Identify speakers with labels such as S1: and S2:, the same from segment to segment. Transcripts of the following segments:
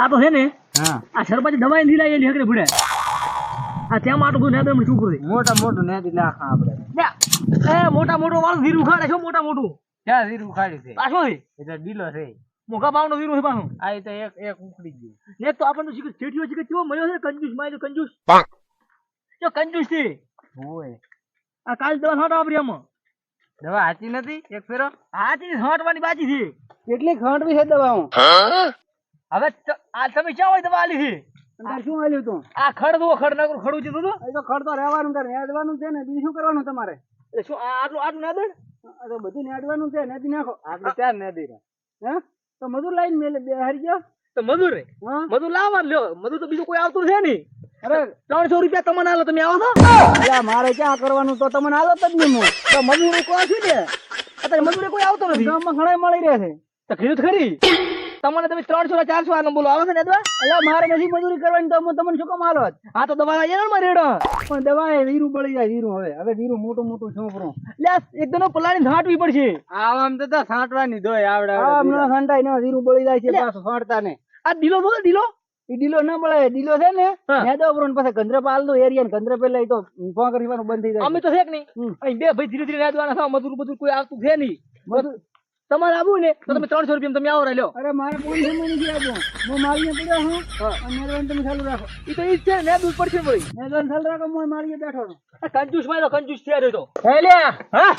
S1: આ તો છે ને આ સરપંચ દવાઈ લીલા એ હકડે ભૂડે. આ ત્યાં માટું બધું નેદર શું કરી
S2: મોટા મોટું નેદી નાખા આપણે.
S1: એ મોટા મોટો વાળો વીર ઉખાડે છો મોટા મોટું.
S2: ક્યાં જીરું ખાડ્યું છે?
S1: પાછો છે
S2: તો ડીલો છે.
S1: મોગા ભાવનો વીર છે પાછું.
S2: આ તો એક એક ઉખડી ગયું.
S1: ને તો આપણને શીખે છે કે કેવો મળ્યો છે કંજૂસમાં કંજૂસ. જો કંજૂસ છે?
S2: ઓય
S1: આ કાલ દવા છાંટ આપરી આમાં.
S2: દવા હાચી નથી? એક ફેરો?
S1: હાચી છાંટવાની બાકી છે.
S2: કેટલી ખાંડવી છે દવાઓ?
S1: હવે આ તમે ક્યાં હોય દવા આલી
S2: અંદર શું આલ્યું તું?
S1: આ ખડ દો ખડ નકરું ખડું છે તો
S2: એ તો ખડ તો રહેવાનું તારે નેદવાનું છે ને બીજું શું કરવાનું તમારે?
S1: એટલે શું આટલું આટલું ના દે
S2: આ તો બધું નેદવાનું છે નેદી નાખો. આપણે ચાર નેદી હે? તો મજૂર લાઈન મેલે બે હારી ગયો?
S1: તો મજૂર રે.
S2: હા?
S1: મજૂર લાવવા લ્યો. મજૂર તો બીજું કોઈ આવતું છે નહીં.
S2: અરે.
S1: ત્રણસો રૂપિયા તમને હાલો તમે આવો
S2: છો? મારે ક્યાં કરવાનું? તો તમને હાલો જ નહીં હું.
S1: તો મજૂરી કોઈ છે ને? અત્યારે મજૂરી કોઈ આવતો નથી.
S2: ગામમાં ઘણા મળી રહે છે.
S1: તો ખરી. તમને તમે ત્રણસો ને ચારસો આનો બોલો આવે છે ને દવા?
S2: મારે નથી મજૂરી કરવાની તો હું તમને શું કામ હાલો?
S1: આ તો દવા આવી ને રેડો.
S2: પણ દવા એ વીરું પડી જાય વીરું હવે. હવે વીરું મોટું મોટું છોકરો.
S1: લે એકદમ પલાળી છાંટવી પડશે.
S2: આમ તો છાંટવાની ધોય આવડે હમણાં છાંટાય ને વીરું પડી જાય છે પાછું છાંટતા ને
S1: આ ઢીલો બોલો ઢીલો.
S2: એ ડીલો ના મળે ડીલો છે ને. નેદો ઉપર ને પછી ગંદ્રે એરિયા ને ગંદ્રપાલ પેલા તો ફોન કરવાનું બંધ થઈ જાય
S1: અમે તો છે કે નહીં? બે ભાઈ ધીરે ધીરે નાદવાના છો મજૂર મજૂર કોઈ આવતું છે નહીં.
S2: બધું
S1: તમારે આવું ને તો તમે ત્રણસો રૂપિયા તમે આવો રહ્યો.
S2: અરે મારે પોલીસ નથી આપવું. હું મારી પડ્યો હું. અને તમે ચાલુ રાખો.
S1: એ તો ઈ જ છે ને દૂધ પડશે ભાઈ.
S2: નેદવાનું ચાલુ રાખો હું મારી બેઠો છું.
S1: કંજૂસમાં તો કંજૂસ થયા રહ્યો તો.
S2: હેલ્યા
S1: હા.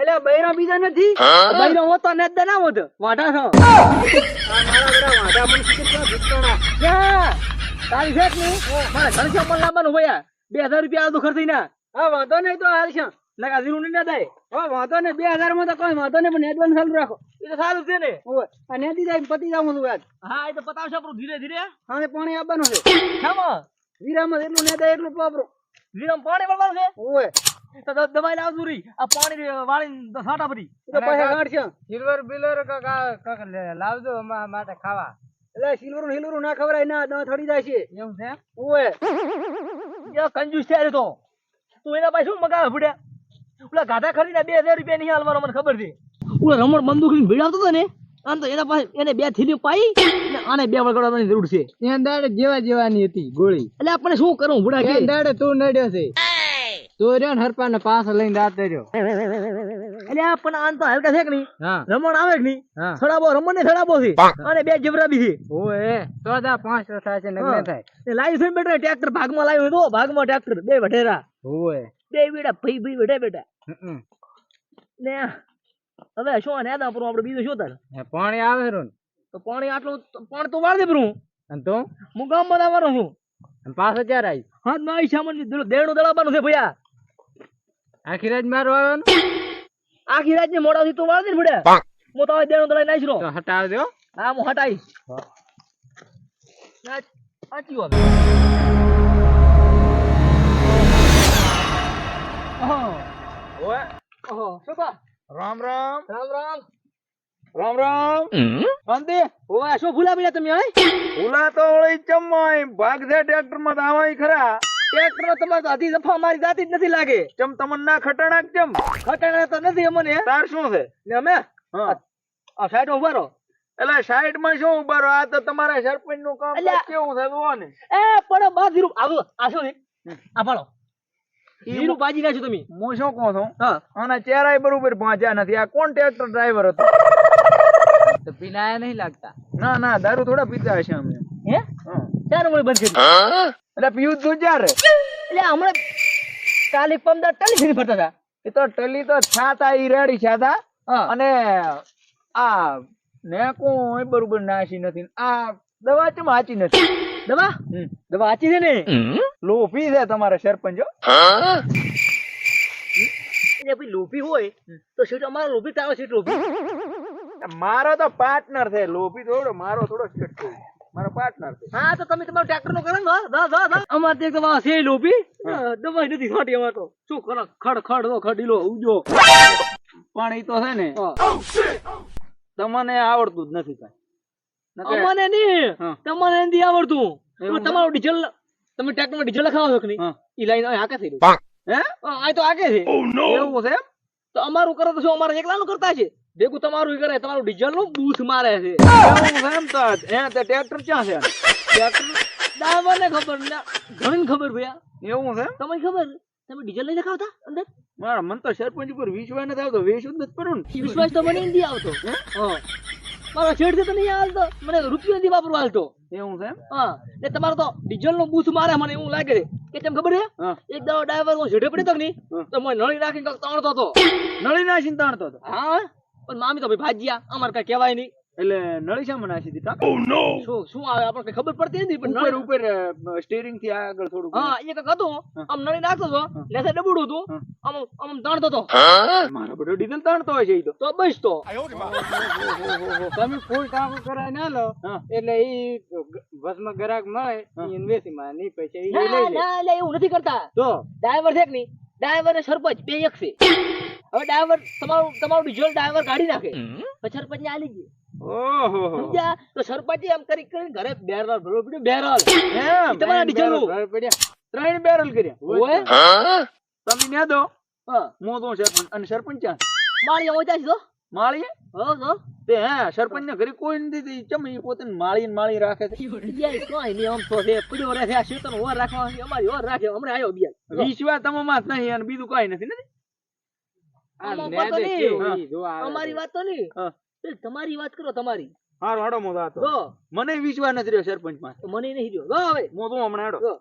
S2: એટલે બૈરા બીજા નથી?
S1: બૈરા નો હોતો ને જ ના હોત. વાઢા છો.
S2: આ બધા વાંઢા મને
S1: તારી છે ને? મારે ઘરથી પણ લાવવાનું ભાઈ બે હજાર રૂપિયા આવતું ખર્ચી ના
S2: હા વાંધો નહીં તો હાલ છે.
S1: નકા જીરું નહીં ના થાય.
S2: હા વાંધો નહીં બે હજારમાં તો કોઈ વાંધો નહીં પણ નેદવાનું ચાલુ રાખો.
S1: એ તો સારું છે ને.
S2: ઓય આ નેદી જાય પતી જાવ છું આજ
S1: હા એ તો પતાવશે આપણું ધીરે ધીરે.
S2: હા પાણી આપવાનું છે.
S1: શામાં?
S2: વીરામાં એટલું નેતા એટલું વાપરો.
S1: જીરામ પાણી પડવાનું છે?
S2: ઓય
S1: તો દવાઈ દબાઈ લાવતું રહી. આ પાણી વાળી સાટા
S2: ભરી. તો પૈસા કાઢશે સિલ્વર બિલર લાવજો માટે ખાવા. એટલે સિલ્વર હિલવર ના ખવરાય ના દાંત થડી જાય છે. એમ છે ઓય
S1: એ કંજુસ છે તો. તું એના પાસે શું મગાવે ભૂડ્યા? ઓલા ગાધા ખરીને બે હજાર રૂપિયા નહીં હાલવાનો મને ખબર છે. ઓલા રમણ બંદૂકની ભીડાવતો હતો ને આમ તો એના પાસે એને બે થીલી પાઈ ને આને બે વળગાડવાની જરૂર છે.
S2: ત્યાં દાડે જેવા જેવાની હતી ગોળી.
S1: એટલે આપણે શું કરું ભૂડા કે?
S2: દાડે તું નડ્યો છે. તું રહ્યો ને હરપા ને પાછો લઈને રાત રહ્યો
S1: એટલે આ પણ આન તો હલકા છે કે નહીં? રમણ આવે કે નહીં? રમણ ને સડાબો છે. અને બે જબરાબી છે.
S2: ઓય તો દા પાંચ થાય છે
S1: નગર
S2: થાય.
S1: લાવી છે બેટા ટ્રેક્ટર ભાગમાં લાવ્યો તો ભાગમાં ટ્રેક્ટર. બે વઢેરા. બે બેટા ભાઈ ભાઈ બેઠા બેટા. ને હવે શું આ નેદા પર આપણે બીજું શું તાર?
S2: પાણી આવે રહ્યું
S1: તો પાણી આટલું પાણી તો વાળ દે પર હું.
S2: અને તું?
S1: હું ગામ બનાવવાનો છું.
S2: અને પાછો ચાર આવી
S1: હા ના ઈ સામાન દેડું દળાવવાનું છે ભૈયા.
S2: આખી રાત મારો આવ્યો
S1: આખી રાત ને મોડા થી તો વાળ દે ભડે. હું. તો દેણું દળાઈ નાખી
S2: તો હટાવજો
S1: હા. હું હટાઈ સાચી વાત. ઓહો
S2: ઓય
S1: ઓહો શું બા
S2: રામ રામ.
S1: રામ રામ.
S2: રામ રામ. શાંતિ.
S1: ઓય શું ભૂલા પડ્યા તમે ઓય?
S2: ભૂલા તો ઓળી ચમય ભાગ છે ટ્રેક્ટરમાં આવાય ખરા.
S1: ટ્રેક્ટર નો તમારે અધી દફા મારી જાતી જ નથી લાગે.
S2: ચમ તમને ના ખટાણા ચમ?
S1: ખટાણા તો નથી અમને.
S2: તાર શું છે?
S1: ને અમે?
S2: હા.
S1: આ સાઈડ ઊભા રહો.
S2: એટલે સાઈડમાં શું ઊભા રહો? આ તો તમારા સરપંચનું કામ કેવું થયું ને
S1: એ પણ બાજી રૂપ આવો આ શું આ પાડો. ધીરું બાજી છો તમે.
S2: હું શું કહું છું?
S1: હા.
S2: આના ચહેરા બરોબર પહોંચ્યા નથી. આ કોણ ટ્રેક્ટર ડ્રાઈવર હતો?
S1: તો પીનાયા નહીં લાગતા.
S2: ના ના દારૂ થોડા પીતા હશે અમે.
S1: હે? ચાર મને બંધ કરી
S2: એટલે પીવું તું ચારે
S1: એટલે હમણાં કાલે પમદાર ટલી ફરી ફરતા હતા.
S2: એ તો ટલી તો છાતા ઈ રેડી છાતા. અને આ ને એ બરોબર નાસી નથી. આ દવા ચમ હાચી નથી?
S1: દવા? દવા આચી છે ને?
S2: લોફી છે તમારા સરપંચ હો.
S1: એટલે ભાઈ લોભી હોય તો સીટ અમારો લોભી તારો સીટ લોભી
S2: મારો તો પાર્ટનર છે લોફી થોડો મારો થોડો સીટ છે. મારો પાર્ટનર છે.
S1: હા તો તમે તમારો ટ્રેક્ટર નો કરો ને વાહ, વાહ, વાહ, અમાર અમારે તો વાહ છે લોભી દવા નથી છાંટી અમાર તો. શું કરો? ખડ ખડ દો ખડીલો ઉજો.
S2: પણ એ તો છે ને તમને આવડતું જ નથી કાંઈ.
S1: અમને નહીં. તમને નથી આવડતું. તમારું ડીઝલ તમે ટ્રેક્ટરમાં ડીઝલ લખાવો છો કે નહીં. ઈ લાઈન આકે થઈ રહ્યું
S2: હે?
S1: આ તો આકે છે.
S2: એવું છે
S1: તો અમારું કરો તો શું? અમારે એકલાનું કરતા છે? ભેગું તમારું ઈ કરે તમારું ડીઝલનું બૂથ મારે છે.
S2: એમ તો હે તે ટ્રેક્ટર ક્યાં છે? ટ્રેક્ટર?
S1: ડ્રાઈવર ને ખબર ને. ઘણી ખબર ભૈયા.
S2: એવું છે
S1: તમને ખબર? તમે ડીઝલ નહીં નખાવતા અંદર?
S2: મારા મન તો સરપંચ ઉપર વિશ્વાસ નથી આવતો. વિશ્વાસ નથી પડ્યો
S1: વિશ્વાસ તો મને નથી આવતો. હા. મારો છેડ તો નહીં હાલતો. મને રૂપિયો નથી વાપરવા હાલતો.
S2: એવું છે
S1: હા ને તમારો તો ડીઝલ નો બૂથ મારે મને એવું લાગે કે તેમ ખબર છે?
S2: હા.
S1: એક દાડો ડ્રાઈવર હું છેડે પડ્યો નહીં તો મને નળી નાખીને તાણતો હતો.
S2: નળી નાખીને તાણતો હતો?
S1: હા પણ મામી તો ભાઈ ભાજ્યા અમારે કઈ કહેવાય નહીં.
S2: એટલે નળી શામાં નાશી દીધા
S1: શું શું આવે? આપણને ખબર પડતી નથી પણ
S2: ઉપર ઉપર સ્ટીરિંગથી આગળ થોડું
S1: હા એ કંઈક હતું આમ નળી નાખતો હતો લેસે ડબડું હતું. આમ આમ તાણતો હતો
S2: મારો બધો ડીઝલ તાણતો હોય છે ઈ તો.
S1: તો બસ તો.
S2: તમે ફૂલ ટાંકું કરાય ના લો. એટલે ઈ બસમાં ગ્રાહક મળે ઈ માં નહીં પૈસા ઈ લઈ લે
S1: ના એટલે એવું નથી કરતા.
S2: તો?
S1: ડ્રાઈવર છે કે નહીં? ડ્રાઈવર ને સરપંચ બે એક છે. હવે ડ્રાઈવર તમારું તમારું ડીઝલ ડ્રાઈવર કાઢી નાખે. પછી સરપંચ ને આલી ગયું સમજ્યા? તો સરપંચે એમ કરી કરીને ઘરે બેરલ ભરવો પડ્યો બેરલ
S2: એમ.
S1: તમારા ડીઝલનું.
S2: બેરલ પડ્યા. ત્રણ બેરલ કર્યા.
S1: ઓય
S2: તમે ન્યા દો.
S1: હું.
S2: તો સરપંચ અને સરપંચ ક્યાં
S1: માળી ઓછા છે તો?
S2: માળીએ?
S1: હો તો?
S2: તે હે સરપંચ ને ઘરે કોઈ નથી ચમ એ પોતે માળી ને માળી રાખે છે?
S1: યાર કોઈ નહીં આમ તો છે પડ્યો રહે છે આ શેતન ઓર રાખવા અમારી ઓર રાખે હમણાં આયો બિયાર
S2: વિશ્વાસ તમામાં જ નહીં અને બીજું કઈ નથી ને
S1: અમારી વાત તો નહીં. તમારી વાત કરો તમારી.
S2: હારું હાડો મો જાતો
S1: જો
S2: મને વિશ્વાસ નથી રહ્યો
S1: સરપંચમાં મને નહીં રહ્યો. જો હવે.
S2: મો તો હમણાં હાડો.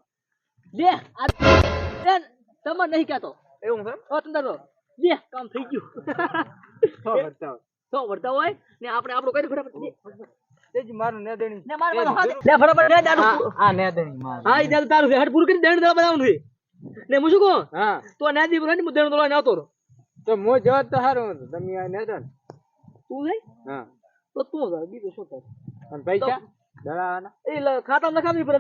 S1: લે. આ તમારે નહીં કહેતો.
S2: એવું છે
S1: ઓ તંદર લે. કામ થઈ ગયું. તો વર્તાવ. તો વર્તાવ હોય. ને આપણે આપણો કરી ફટાફટ.
S2: તેજ મારું
S1: ને માર માર હાથ લે ફટાફટ લે દાડુ
S2: આ નેદણી માર.
S1: હા ઈ દાડુ તારું છે. હટ પૂરું કરી દેણ દવા બનાવવાનું છે. ને હું શું કહું?
S2: હા.
S1: તો ને દી બોલાની હું દેણ દવા આવતો રહો
S2: તો મો જવાબ તો હારો. તમે આ નેદણ
S1: તું છે
S2: હા.
S1: તો તું જા બીજું શું થાય?
S2: અને પૈસા દળાવાના
S1: એ લ- ખાતામાં પડે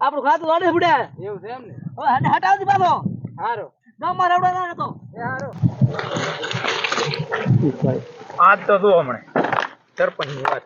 S1: આપણું ખાતું લાડે ફૂડ્યા
S2: એવું છે એમ ને?
S1: હવે હટ હટાવતી પાછો.
S2: સારું
S1: ગામમાં રવડા ના હતો
S2: એ સારું આજ તો જો હમણાં? સરપંચની વાત.